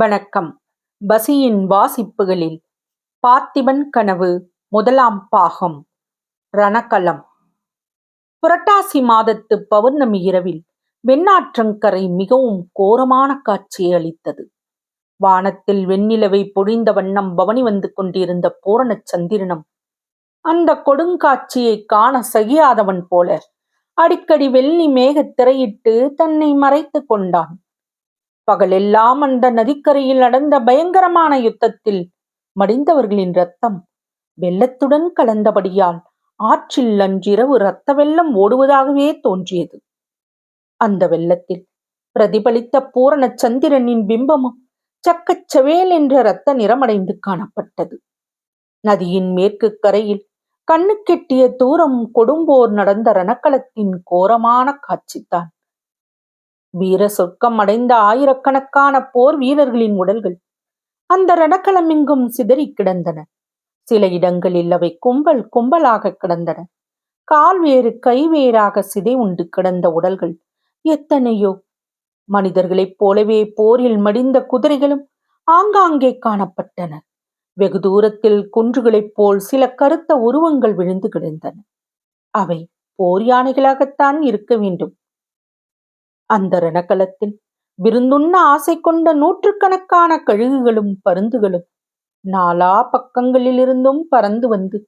வணக்கம். பசியின் வாசிப்புகளில் பார்த்திபன் கனவு முதலாம் பாகம். ரணக்கலம் புரட்டாசி மாதத்து பௌர்ணமி இரவில் வெண்ணாற்றங்கரை மிகவும் கோரமான காட்சியை அளித்தது. வானத்தில் வெண்ணிலவை பொழிந்த வண்ணம் பவனி வந்து கொண்டிருந்த பூரண சந்திரனும் அந்த கொடுங்காட்சியை காண சகியாதவன் போல அடிக்கடி வெள்ளி மேகத் திரையிட்டு தன்னை மறைத்துக் கொண்டான். பகலெல்லாம் அந்த நதிக்கரையில் நடந்த பயங்கரமான யுத்தத்தில் மடிந்தவர்களின் ரத்தம் வெள்ளத்துடன் கலந்தபடியால் ஆற்றில் அன்றிரவு இரத்த வெள்ளம் ஓடுவதாகவே தோன்றியது. அந்த வெள்ளத்தில் பிரதிபலித்த பூரண சந்திரனின் பிம்பமும் சக்கச்சவேல் என்ற இரத்த நிறமடைந்து காணப்பட்டது. நதியின் மேற்கு கரையில் கண்ணுக்கெட்டிய தூரம் கொடும்போர் நடந்த ரணக்களத்தின் கோரமான காட்சித்தான் வீர சொர்க்கம் அடைந்த ஆயிரக்கணக்கான போர் வீரர்களின் உடல்கள் அந்த ரணக்களமெங்கும் சிதறி கிடந்தன. சில இடங்களில் அவை கும்பல் கும்பலாக கிடந்தன. கால் வேறு கை வேறாக சிதை உண்டு கிடந்த உடல்கள் எத்தனையோ. மனிதர்களைப் போலவே போரில் மடிந்த குதிரைகளும் ஆங்காங்கே காணப்பட்டன. வெகு தூரத்தில் குன்றுகளைப் போல் சில கருத்த உருவங்கள் விழுந்து கிடந்தன. அவை போர் யானைகளாகத்தான் இருக்க வேண்டும். அந்த ரணகலத்தில் விருந்துண்ண ஆசை கொண்ட நூற்றுக்கணக்கான கழுகுகளும் பருந்துகளும் நாலா பக்கங்களிலிருந்தும் பறந்து வந்து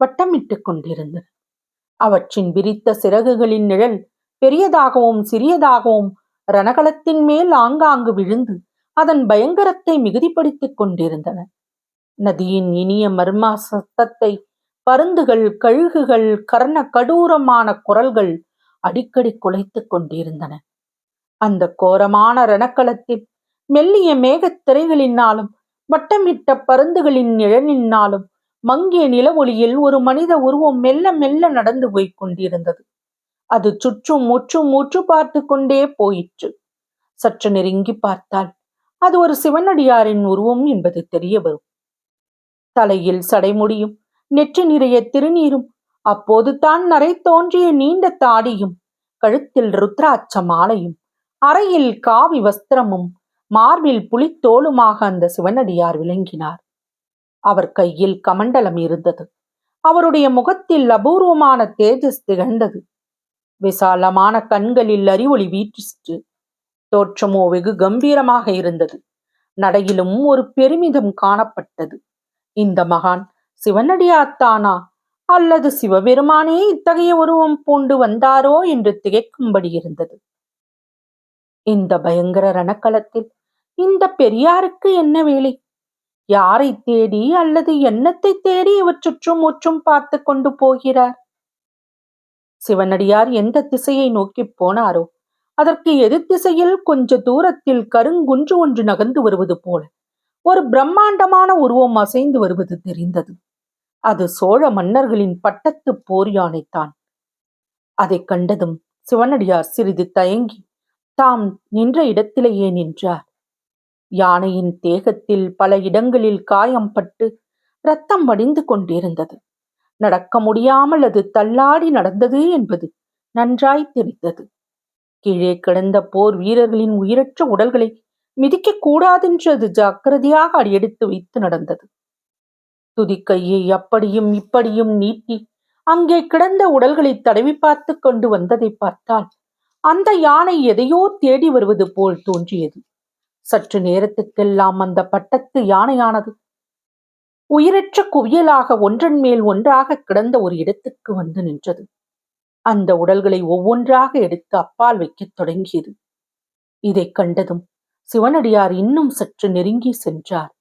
வட்டமிட்டுக் கொண்டிருந்தன. அவற்றின் விரித்த சிறகுகளின் நிழல் பெரியதாகவும் சிறியதாகவும் ரணகலத்தின் மேல் ஆங்காங்கு விழுந்து அதன் பயங்கரத்தை மிகுதிப்படுத்திக் கொண்டிருந்தன. நதியின் இனிய மர்மா சத்தத்தை பருந்துகள் கழுகுகள் கர்ண கடூரமான குரல்கள் அடிக்கடி குலைத்துக் கொண்டிருந்தன. அந்த கோரமான ரணக்களத்தில் மெல்லிய மேகத் திரைகளினாலும் வட்டமிட்ட பருந்துகளின் நிழலினாலும் மங்கிய நிலவொளியில் ஒரு மனித உருவம் மெல்ல மெல்ல நடந்து போய்க் கொண்டிருந்தது. அது சுற்றும் முற்றும் முற்று பார்த்து கொண்டே போயிற்று. சற்று நெருங்கி பார்த்தால் அது ஒரு சிவனடியாரின் உருவம் என்பது தெரிய வரும். தலையில் சடைமுடியும் நெற்றி நிறைய திருநீரும் அப்போது தான் நரை தோன்றிய நீண்ட தாடியும் கழுத்தில் ருத்ராட்ச மாலையும் அறையில் காவி வஸ்திரமும் மார்பில் புலித்தோலுமாக அந்த சிவனடியார் விளங்கினார். அவர் கையில் கமண்டலம் இருந்தது. அவருடைய முகத்தில் அபூர்வமான தேஜஸ் திகழ்ந்தது. விசாலமான கண்களில் அறிவொளி வீற்றிற்று. தோற்றமோ வெகு கம்பீரமாக இருந்தது. நடையிலும் ஒரு பெருமிதம் காணப்பட்டது. இந்த மகான் சிவனடியாத்தானா அல்லது சிவபெருமானே இத்தகைய உருவம் பூண்டு வந்தாரோ என்று திகைக்கும்படி இருந்தது. இந்த பயங்கர ரணக்களத்தில் இந்த பெரியாருக்கு என்ன வேலை? யாரை தேடி அல்லது எண்ணத்தை தேடி இவர் சுற்றும் முற்றும் பார்த்து கொண்டு போகிறார்? சிவனடியார் எந்த திசையை நோக்கி போனாரோ அதற்கு எதிர் திசையில் கொஞ்ச தூரத்தில் கருங்குன்று ஒன்று நகர்ந்து வருவது போல ஒரு பிரம்மாண்டமான உருவம் அசைந்து வருவது தெரிந்தது. அது சோழ மன்னர்களின் பட்டத்து போர் யானைத்தான் அதைக் கண்டதும் சிவனடியார் சிறிது தயங்கி தாம் நின்ற இடத்திலேயே நின்றார். யானையின் தேகத்தில் பல இடங்களில் காயம் பட்டு ரத்தம் வடிந்து கொண்டிருந்தது. நடக்க முடியாமல் அது தள்ளாடி நடந்தது என்பது நன்றாய் தெரிந்தது. கீழே கிடந்த போர் வீரர்களின் உயிரற்ற உடல்களை மிதிக்க கூடாதென்று அது ஜாக்கிரதையாக அடியெடுத்து வைத்து நடந்தது. துதிக்கையை அப்படியும் இப்படியும் நீட்டி அங்கே கிடந்த உடல்களை தடவி பார்த்து கொண்டு வந்ததை பார்த்தால் அந்த யானை எதையோ தேடி வருவது போல் தோன்றியது. சற்று நேரத்துக்கெல்லாம் அந்த பட்டத்து யானையானது உயிரற்ற குவியலாக ஒன்றன் மேல் ஒன்றாக கிடந்த ஒரு இடத்துக்கு வந்து நின்றது. அந்த உடல்களை ஒவ்வொன்றாக எடுத்து அப்பால் வைக்கத் தொடங்கியது. இதைக் கண்டதும் சிவனடியார் இன்னும் சற்று நெருங்கி சென்றார்.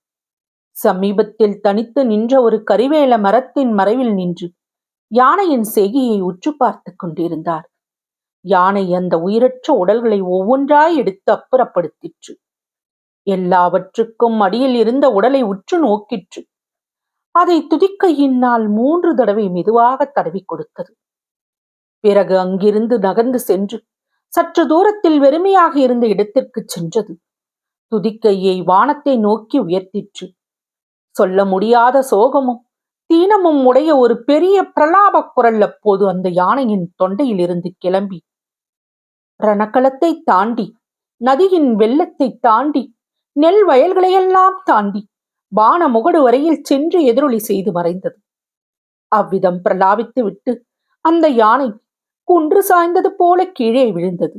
சமீபத்தில் தனித்து நின்ற ஒரு கரிவேல மரத்தின் மறைவில் நின்று யானையின் செய்கையை உற்று பார்த்து கொண்டிருந்தார். யானை அந்த உயிரற்ற உடல்களை ஒவ்வொன்றாய் எடுத்து அப்புறப்படுத்திற்று. எல்லாவற்றுக்கும் அடியில் இருந்த உடலை உற்று நோக்கிற்று. அதை துதிக்கையினால் மூன்று தடவை மெதுவாக தடவி கொடுத்தது. பிறகு அங்கிருந்து நகர்ந்து சென்று சற்று தூரத்தில் வெறுமையாக இருந்த இடத்திற்கு சென்றது. துதிக்கையை வானத்தை நோக்கி உயர்த்திற்று. சொல்ல முடியாத சோகமும் தீனமும் உடைய ஒரு பெரிய பிரலாப குரல் அப்போது அந்த யானையின் தொண்டையில் இருந்து கிளம்பி ரணக்களத்தை தாண்டி நதியின் வெள்ளத்தை தாண்டி நெல் வயல்களையெல்லாம் தாண்டி வான முகடு வரையில் சென்று எதிரொலி செய்து மறைந்தது. அவ்விதம் பிரலாபித்து விட்டு அந்த யானை குன்று சாய்ந்தது போல கீழே விழுந்தது.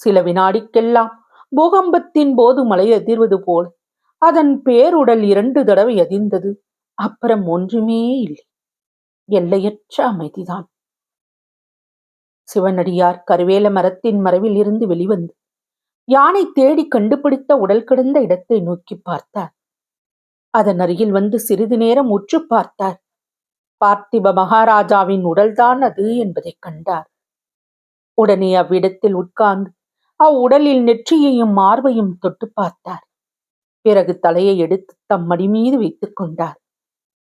சில வினாடிக்கெல்லாம் பூகம்பத்தின் போது மலை அதிர்வது போல் அதன் பேருடல் இரண்டு தடவை அதிர்ந்தது. அப்புறம் ஒன்றுமே இல்லை. எல்லையற்ற அமைதிதான். சிவனடியார் கருவேல மரத்தின் மறைவில் இருந்து வெளிவந்து யானை தேடி கண்டுபிடித்த உடல் கிடந்த இடத்தை நோக்கி பார்த்தார். அதன் அருகில் வந்து சிறிது நேரம் உற்று பார்த்தார். பார்த்திப மகாராஜாவின் உடல்தான் அது என்பதைக் கண்டார். உடனே அவ்விடத்தில் உட்கார்ந்து அவ்வுடலில் நெற்றியையும் மார்பையும் தொட்டு பார்த்தார். பிறகு தலையை எடுத்து தம் மடி மீது வைத்துக் கொண்டார்.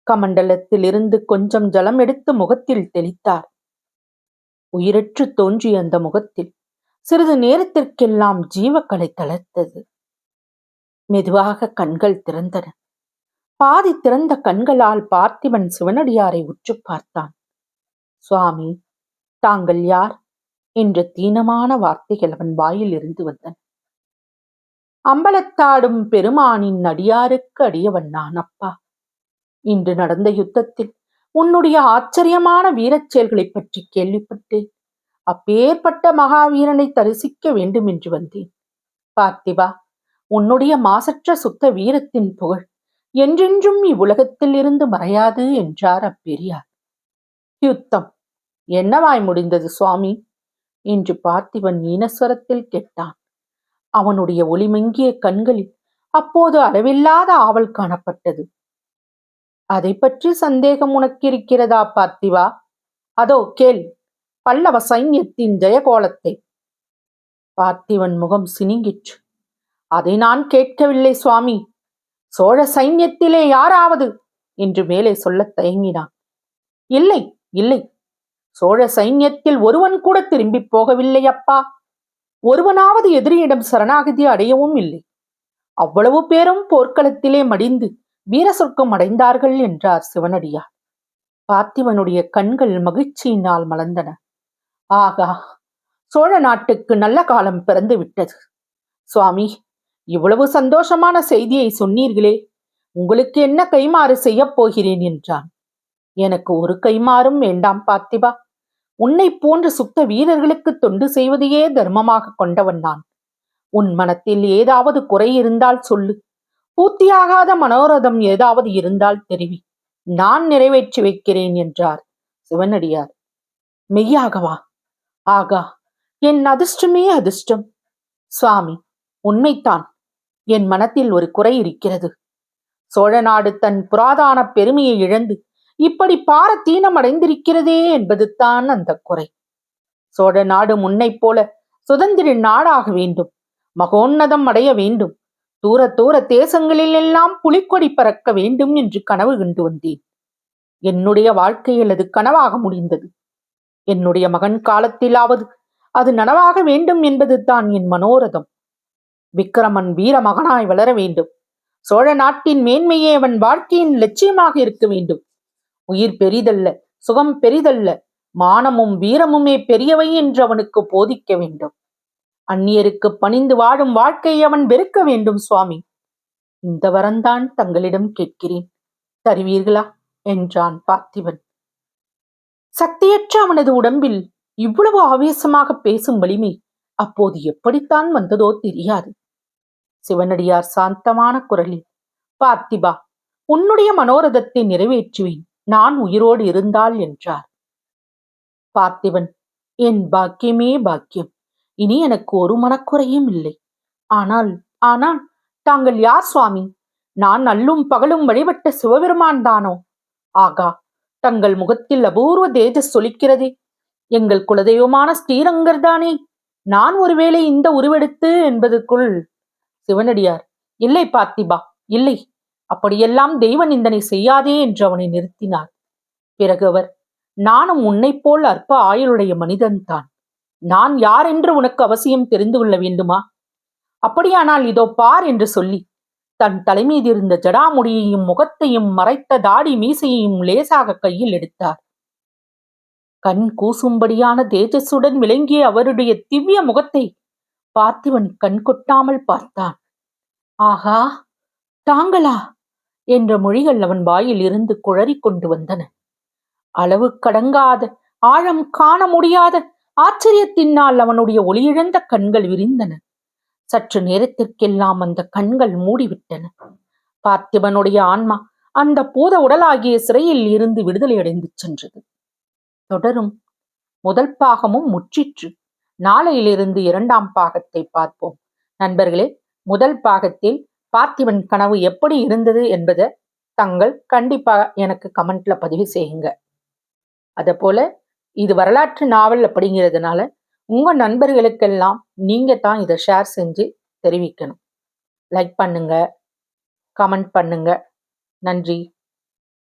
கமண்டலத்தில் இருந்து கொஞ்சம் ஜலம் எடுத்து முகத்தில் தெளித்தார். உயிரற்று தோன்றிய அந்த முகத்தில் சிறிது நேரத்திற்கெல்லாம் ஜீவக்கலை தளர்த்தது. மெதுவாக கண்கள் திறந்தன. பாதி திறந்த கண்களால் பார்த்திபன் சிவனடியாரை உற்று பார்த்தான். சுவாமி தாங்கள் யார்? என்ற தீனமான வார்த்தைகள் அவன் வாயில் இருந்து வந்தன. அம்பலத்தாடும் பெருமானின் அடியாருக்கு அடியவன் நான் அப்பா. இன்று நடந்த யுத்தத்தில் உன்னுடைய ஆச்சரியமான வீரச் செயல்களைப் பற்றி கேள்விப்பட்டு அப்பேற்பட்ட மகாவீரனை தரிசிக்க வேண்டும் என்று வந்தேன். பார்த்திபா உன்னுடைய மாசற்ற சுத்த வீரத்தின் புகழ் என்றென்றும் இவ்வுலகத்தில் இருந்து மறையாது என்றார் அப்பெரியார். யுத்தம்! என்னவாய் முடிந்தது சுவாமி? என்று பார்த்திபன் ஈனஸ்வரத்தில் கேட்டான். அவனுடைய ஒளிமங்கிய கண்களில் அப்போது அளவில்லாத ஆவல் காணப்பட்டது. அதை பற்றி சந்தேகம் உனக்கிருக்கிறதா பார்த்திவா? அதோ கேள். பல்லவ சைன்யத்தின் ஜெயகோலத்தை. பார்த்திவன் முகம் சினிங்கிற்று. அதை நான் கேட்கவில்லை சுவாமி. சோழ சைன்யத்திலே யாராவது? என்று மேலே சொல்லத் தயங்கினான். இல்லை இல்லை. சோழ சைன்யத்தில் ஒருவன் கூட திரும்பி போகவில்லை அப்பா. ஒருவனாவது எதிரியிடம் சரணாகதி அடையவும் இல்லை. அவ்வளவு பேரும் போர்க்களத்திலே மடிந்து வீர சொர்க்கம் அடைந்தார்கள் என்றார் சிவனடியார். பார்த்திவனுடைய கண்கள் மகிழ்ச்சியினால் மலர்ந்தன. ஆகா சோழ நாட்டுக்கு நல்ல காலம் பிறந்து விட்டது. சுவாமி இவ்வளவு சந்தோஷமான செய்தியை சொன்னீர்களே உங்களுக்கு என்ன கைமாறு செய்யப் போகிறேன் என்றான். எனக்கு ஒரு கைமாறும் வேண்டாம் பார்த்திபா. உன்னை போன்ற சுத்த வீரர்களுக்கு தொண்டு செய்வதையே தர்மமாக கொண்டவன் நான். உன் மனத்தில் ஏதாவது குறை இருந்தால் சொல்லு. பூர்த்தியாகாத மனோரதம் ஏதாவது இருந்தால் தெரிவி. நான் நிறைவேற்றி வைக்கிறேன் என்றார் சிவனடியார். மெய்யாகவா ஆகா என் அதிர்ஷ்டமே அதிர்ஷ்டம். சுவாமி உண்மைத்தான் என் மனத்தில் ஒரு குறை இருக்கிறது. சோழ நாடு தன் புராதான பெருமையை இழந்து இப்படி பாரத்தீனம் அடைந்திருக்கிறதே என்பதுதான் அந்த குறை. சோழ நாடு முன்னைப் போல சுதந்திர நாடாக வேண்டும். மகோன்னதம் அடைய வேண்டும். தூர தூர தேசங்களில் எல்லாம் புலிக்கொடி பறக்க வேண்டும் என்று கனவு கண்டு வந்தேன். என்னுடைய வாழ்க்கையில் அது கனவாக முடிந்தது. என்னுடைய மகன் காலத்திலாவது அது நனவாக வேண்டும் என்பது தான் என் மனோரதம். விக்கிரமன் வீர மகனாய் வளர வேண்டும். சோழ நாட்டின் மேன்மையே அவன் வாழ்க்கையின் லட்சியமாக இருக்க வேண்டும். உயிர் பெரிதல்ல சுகம் பெரிதல்ல மானமும் வீரமுமே பெரியவை என்று அவனுக்கு போதிக்க வேண்டும். அந்நியருக்கு பணிந்து வாழும் வாழ்க்கையை அவன் வெறுக்க வேண்டும் சுவாமி. இந்த வரந்தான் தங்களிடம் கேட்கிறேன். தருவீர்களா? என்றான் பார்த்திபன். சக்தியற்ற அவனது உடம்பில் இவ்வளவு ஆவேசமாக பேசும் வலிமை அப்போது எப்படித்தான் வந்ததோ தெரியாது. சிவனடியார் சாந்தமான குரலில் பார்த்திபா உன்னுடைய மனோரதத்தை நிறைவேற்றுவேன். நான் உயிரோடு இருந்தால் என்றார். பார்த்திபன் என் பாக்கியமே பாக்கியம். இனி எனக்கு ஒரு மனக்குறையும் இல்லை. ஆனால் ஆனால் தாங்கள் யார் சுவாமி? நான் அல்லும் பகலும் வழிபட்ட சிவபெருமான் தானோ? ஆகா தங்கள் முகத்தில் அபூர்வ தேஜஸ் சொலிக்கிறதே. எங்கள் குலதெய்வமான ஸ்ரீரங்கர் தானே. நான் ஒருவேளை இந்த உருவெடுத்து என்பதற்குள். சிவனடியார் இல்லை பார்த்திபா இல்லை. அப்படியெல்லாம் தெய்வ நிந்தனை செய்யாதே என்று அவனை நிறுத்தினார். பிறகு அவர் நானும் உன்னைப் போல் அற்ப ஆயுளுடைய மனிதன்தான். நான் யார் என்று உனக்கு அவசியம் தெரிந்து கொள்ள வேண்டுமா? அப்படியானால் இதோ பார் என்று சொல்லி தன் தலைமீது இருந்த ஜடாமுடியையும் முகத்தையும் மறைத்த தாடி மீசையையும் லேசாக கையில் எடுத்தார். கண் கூசும்படியான தேஜஸுடன் விளங்கிய அவருடைய திவ்ய முகத்தை பார்த்திவன் கண் கொட்டாமல் பார்த்தான். ஆகா தாங்களா? என்ற மொழிகள் அவன் வாயில் இருந்து குழறிக் கொண்டு வந்தன. அளவு கடங்காத ஆழம் காண முடியாத ஆச்சரியத்தினால் அவனுடைய ஒளியிழந்த கண்கள் விரிந்தன. சற்று நேரத்திற்கெல்லாம் அந்த கண்கள் மூடிவிட்டன. பார்த்திபனுடைய ஆன்மா அந்த பூத உடலாகிய சிறையில் இருந்து விடுதலை அடைந்து சென்றது. தொடரும். முதல் பாகமும் முற்றிற்று. நாளையிலிருந்து இரண்டாம் பாகத்தை பார்ப்போம். நண்பர்களே முதல் பாகத்தில் பார்த்திபன் கனவு எப்படி இருந்தது என்பதை தங்கள் கண்டிப்பா எனக்கு கமெண்ட்ல பதிவு செய்யுங்க. அதே போல இது வரலாற்று நாவல் அப்படிங்கிறதுனால உங்க நண்பர்களுக்கெல்லாம் நீங்க தான் இதை ஷேர் செஞ்சு தெரிவிக்கணும். லைக் பண்ணுங்க கமெண்ட் பண்ணுங்க. நன்றி.